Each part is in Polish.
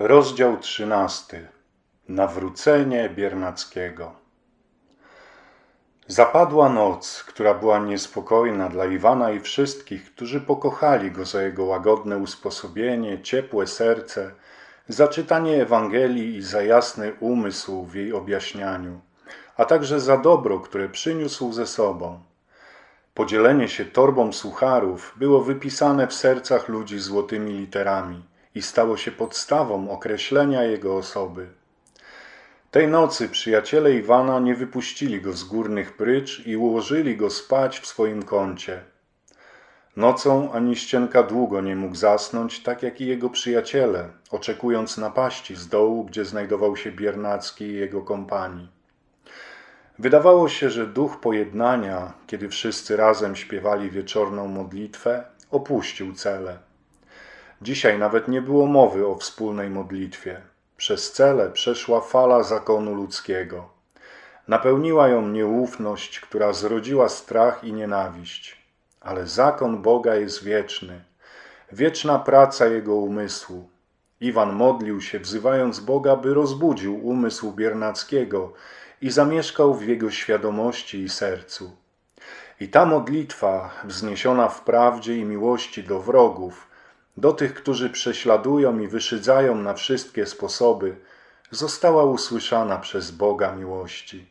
Rozdział 13. Nawrócenie Biernackiego. Zapadła noc, która była niespokojna dla Iwana i wszystkich, którzy pokochali go za jego łagodne usposobienie, ciepłe serce, za czytanie Ewangelii i za jasny umysł w jej objaśnianiu, a także za dobro, które przyniósł ze sobą. Podzielenie się torbą sucharów było wypisane w sercach ludzi złotymi literami i stało się podstawą określenia jego osoby. Tej nocy przyjaciele Iwana nie wypuścili go z górnych prycz i ułożyli go spać w swoim kącie. Nocą ani ścienka długo nie mógł zasnąć, tak jak i jego przyjaciele, oczekując napaści z dołu, gdzie znajdował się Biernacki i jego kompanii. Wydawało się, że duch pojednania, kiedy wszyscy razem śpiewali wieczorną modlitwę, opuścił cele. Dzisiaj nawet nie było mowy o wspólnej modlitwie. Przez cele przeszła fala zakonu ludzkiego. Napełniła ją nieufność, która zrodziła strach i nienawiść. Ale zakon Boga jest wieczny, wieczna praca jego umysłu. Iwan modlił się, wzywając Boga, by rozbudził umysł Biernackiego i zamieszkał w jego świadomości i sercu. I ta modlitwa, wzniesiona w prawdzie i miłości do wrogów, do tych, którzy prześladują i wyszydzają na wszystkie sposoby, została usłyszana przez Boga miłości.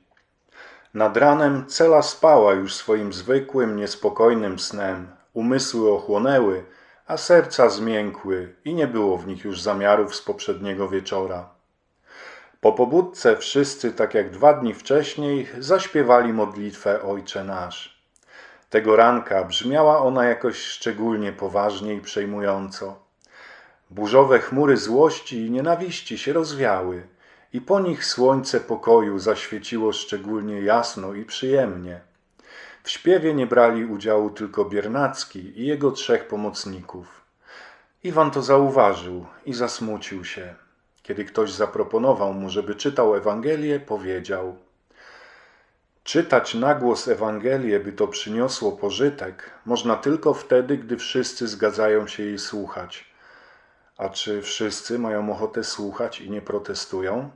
Nad ranem cela spała już swoim zwykłym, niespokojnym snem, umysły ochłonęły, a serca zmiękły i nie było w nich już zamiarów z poprzedniego wieczora. Po pobudce wszyscy, tak jak dwa dni wcześniej, zaśpiewali modlitwę Ojcze Nasz. Tego ranka brzmiała ona jakoś szczególnie poważnie i przejmująco. Burzowe chmury złości i nienawiści się rozwiały i po nich słońce pokoju zaświeciło szczególnie jasno i przyjemnie. W śpiewie nie brali udziału tylko Biernacki i jego trzech pomocników. Iwan to zauważył i zasmucił się. Kiedy ktoś zaproponował mu, żeby czytał Ewangelię, powiedział – Czytać na głos Ewangelię, by to przyniosło pożytek, można tylko wtedy, gdy wszyscy zgadzają się jej słuchać. A czy wszyscy mają ochotę słuchać i nie protestują?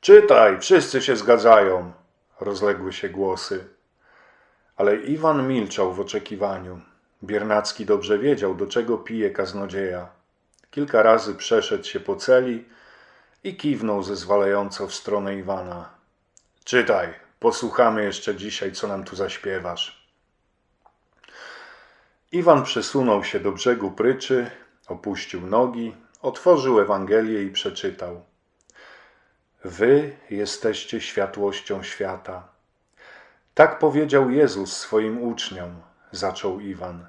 Czytaj, wszyscy się zgadzają, rozległy się głosy. Ale Iwan milczał w oczekiwaniu. Biernacki dobrze wiedział, do czego pije kaznodzieja. Kilka razy przeszedł się po celi i kiwnął zezwalająco w stronę Iwana. Czytaj, Posłuchamy jeszcze dzisiaj, co nam tu zaśpiewasz. Iwan przesunął się do brzegu pryczy, opuścił nogi, otworzył Ewangelię i przeczytał. Wy jesteście światłością świata. Tak powiedział Jezus swoim uczniom, zaczął Iwan.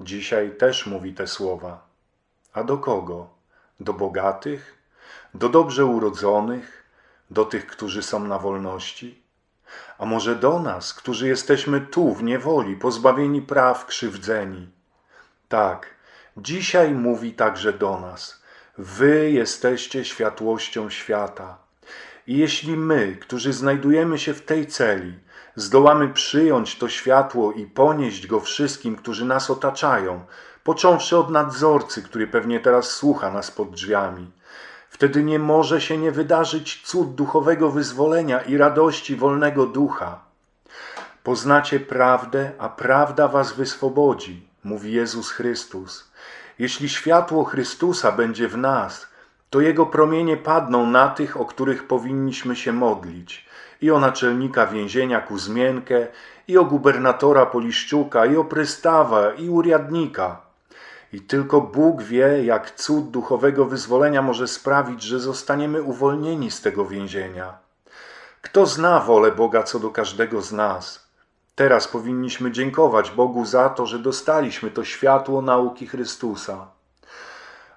Dzisiaj też mówi te słowa. A do kogo? Do bogatych? Do dobrze urodzonych? Do tych, którzy są na wolności? A może do nas, którzy jesteśmy tu w niewoli, pozbawieni praw, krzywdzeni. Tak, dzisiaj mówi także do nas: Wy jesteście światłością świata. I jeśli my, którzy znajdujemy się w tej celi, zdołamy przyjąć to światło i ponieść go wszystkim, którzy nas otaczają, począwszy od nadzorcy, który pewnie teraz słucha nas pod drzwiami, Wtedy nie może się nie wydarzyć cud duchowego wyzwolenia i radości wolnego ducha. Poznacie prawdę, a prawda was wyswobodzi, mówi Jezus Chrystus. Jeśli światło Chrystusa będzie w nas, to Jego promienie padną na tych, o których powinniśmy się modlić. I o naczelnika więzienia Kuzmienkę, i o gubernatora Poliszczuka, i o prystawa, i uriadnika. I tylko Bóg wie, jak cud duchowego wyzwolenia może sprawić, że zostaniemy uwolnieni z tego więzienia. Kto zna wolę Boga co do każdego z nas? Teraz powinniśmy dziękować Bogu za to, że dostaliśmy to światło nauki Chrystusa.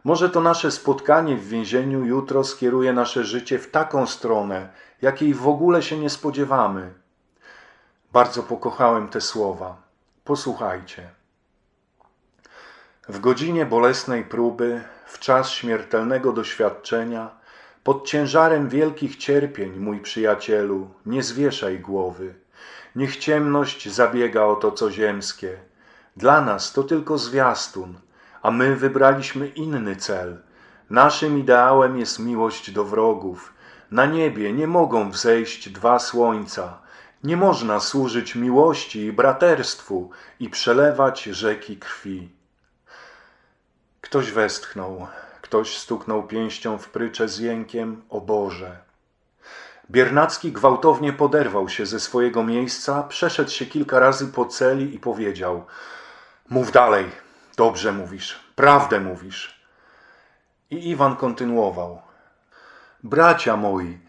Może to nasze spotkanie w więzieniu jutro skieruje nasze życie w taką stronę, jakiej w ogóle się nie spodziewamy. Bardzo pokochałem te słowa. Posłuchajcie. W godzinie bolesnej próby, w czas śmiertelnego doświadczenia, pod ciężarem wielkich cierpień, mój przyjacielu, nie zwieszaj głowy. Niech ciemność zabiega o to, co ziemskie. Dla nas to tylko zwiastun, a my wybraliśmy inny cel. Naszym ideałem jest miłość do wrogów. Na niebie nie mogą wzejść dwa słońca. Nie można służyć miłości i braterstwu i przelewać rzeki krwi. Ktoś westchnął, ktoś stuknął pięścią w pryczę z jękiem o Boże. Biernacki gwałtownie poderwał się ze swojego miejsca, przeszedł się kilka razy po celi i powiedział: Mów dalej, dobrze mówisz, prawdę mówisz. I Iwan kontynuował: Bracia moi,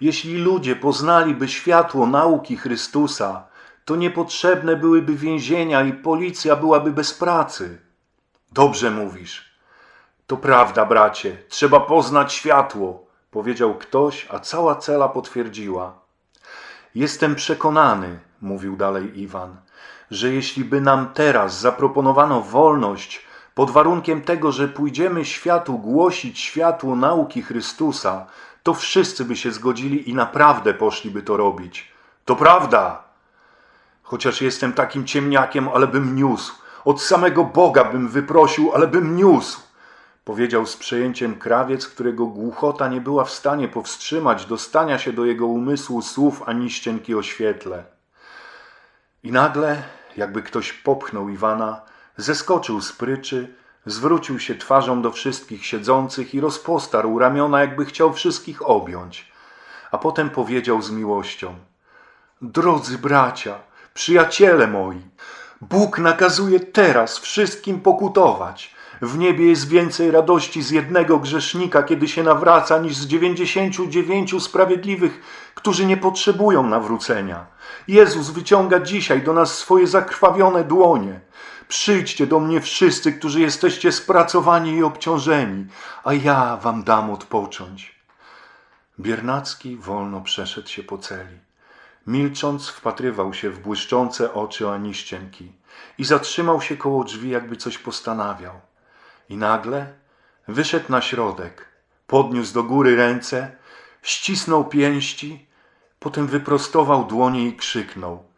jeśli ludzie poznaliby światło nauki Chrystusa, to niepotrzebne byłyby więzienia i policja byłaby bez pracy. Dobrze mówisz. To prawda, bracie, trzeba poznać światło, powiedział ktoś, a cała cela potwierdziła. Jestem przekonany, mówił dalej Iwan, że jeśli by nam teraz zaproponowano wolność, pod warunkiem tego, że pójdziemy światu głosić światło nauki Chrystusa, to wszyscy by się zgodzili i naprawdę poszliby to robić. To prawda! Chociaż jestem takim ciemniakiem, ale bym niósł. Od samego Boga bym wyprosił, ale bym niósł. Powiedział z przejęciem krawiec, którego głuchota nie była w stanie powstrzymać dostania się do jego umysłu słów ani ścienki o świetle. I nagle, jakby ktoś popchnął Iwana, zeskoczył z pryczy, zwrócił się twarzą do wszystkich siedzących i rozpostarł ramiona, jakby chciał wszystkich objąć. A potem powiedział z miłością: Drodzy bracia, przyjaciele moi, Bóg nakazuje teraz wszystkim pokutować. W niebie jest więcej radości z jednego grzesznika, kiedy się nawraca, niż z dziewięćdziesięciu dziewięciu sprawiedliwych, którzy nie potrzebują nawrócenia. Jezus wyciąga dzisiaj do nas swoje zakrwawione dłonie. Przyjdźcie do mnie wszyscy, którzy jesteście spracowani i obciążeni, a ja wam dam odpocząć. Biernacki wolno przeszedł się po celi. Milcząc, wpatrywał się w błyszczące oczy Aniścienki i zatrzymał się koło drzwi, jakby coś postanawiał. I nagle wyszedł na środek, podniósł do góry ręce, ścisnął pięści, potem wyprostował dłonie i krzyknął –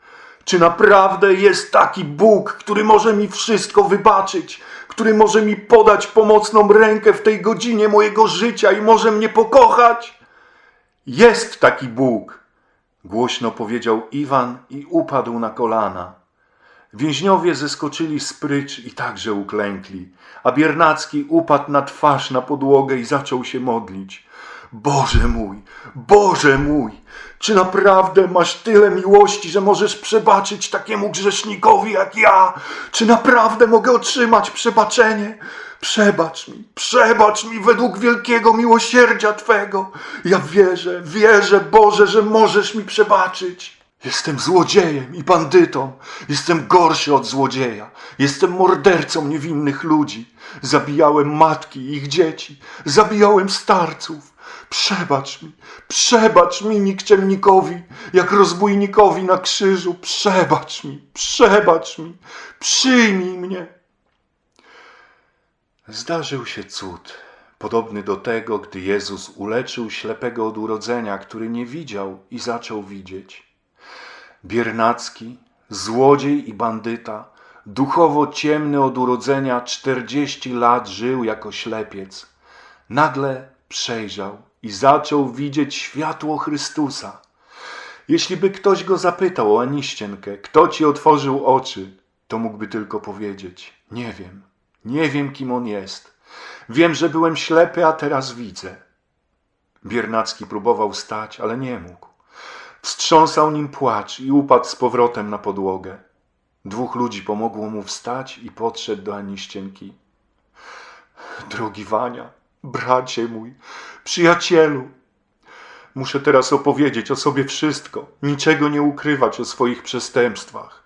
czy naprawdę jest taki Bóg, który może mi wszystko wybaczyć, który może mi podać pomocną rękę w tej godzinie mojego życia i może mnie pokochać? Jest taki Bóg, głośno powiedział Iwan i upadł na kolana. Więźniowie zeskoczyli z prycz i także uklękli, a Biernacki upadł na twarz na podłogę i zaczął się modlić. Boże mój, Boże mój, czy naprawdę masz tyle miłości, że możesz przebaczyć takiemu grzesznikowi jak ja? Czy naprawdę mogę otrzymać przebaczenie? Przebacz mi, przebacz mi według wielkiego miłosierdzia Twego. Ja wierzę, wierzę, Boże, że możesz mi przebaczyć. Jestem złodziejem i bandytą. Jestem gorszy od złodzieja. Jestem mordercą niewinnych ludzi. Zabijałem matki i ich dzieci. Zabijałem starców. Przebacz mi, przebacz mi, nikczemnikowi, jak rozbójnikowi na krzyżu. Przebacz mi, przebacz mi, przyjmij mnie. Zdarzył się cud, podobny do tego, gdy Jezus uleczył ślepego od urodzenia, który nie widział i zaczął widzieć. Biernacki, złodziej i bandyta, duchowo ciemny od urodzenia, czterdzieści lat żył jako ślepiec. Nagle przejrzał i zaczął widzieć światło Chrystusa. Jeśli by ktoś go zapytał o Aniścienkę, kto ci otworzył oczy, to mógłby tylko powiedzieć: Nie wiem, nie wiem, kim on jest. Wiem, że byłem ślepy, a teraz widzę. Biernacki próbował stać, ale nie mógł. Wstrząsał nim płacz i upadł z powrotem na podłogę. Dwóch ludzi pomogło mu wstać i podszedł do Aniścienki. Drogi Wania, bracie mój, przyjacielu, muszę teraz opowiedzieć o sobie wszystko, niczego nie ukrywać o swoich przestępstwach.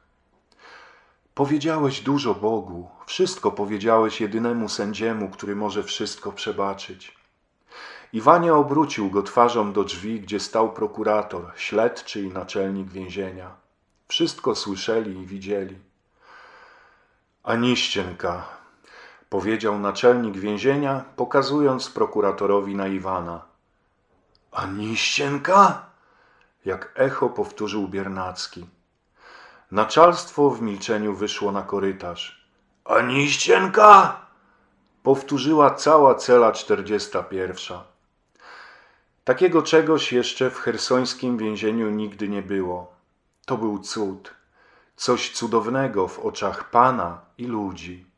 Powiedziałeś dużo Bogu, wszystko powiedziałeś jedynemu sędziemu, który może wszystko przebaczyć. Iwanie obrócił go twarzą do drzwi, gdzie stał prokurator, śledczy i naczelnik więzienia. Wszystko słyszeli i widzieli. Aniścienka, powiedział naczelnik więzienia, pokazując prokuratorowi na Iwana. Aniścienka? Jak echo powtórzył Biernacki. Naczalstwo w milczeniu wyszło na korytarz. Aniścienka! powtórzyła cała cela 41. Takiego czegoś jeszcze w hersońskim więzieniu nigdy nie było. To był cud, coś cudownego w oczach Pana i ludzi.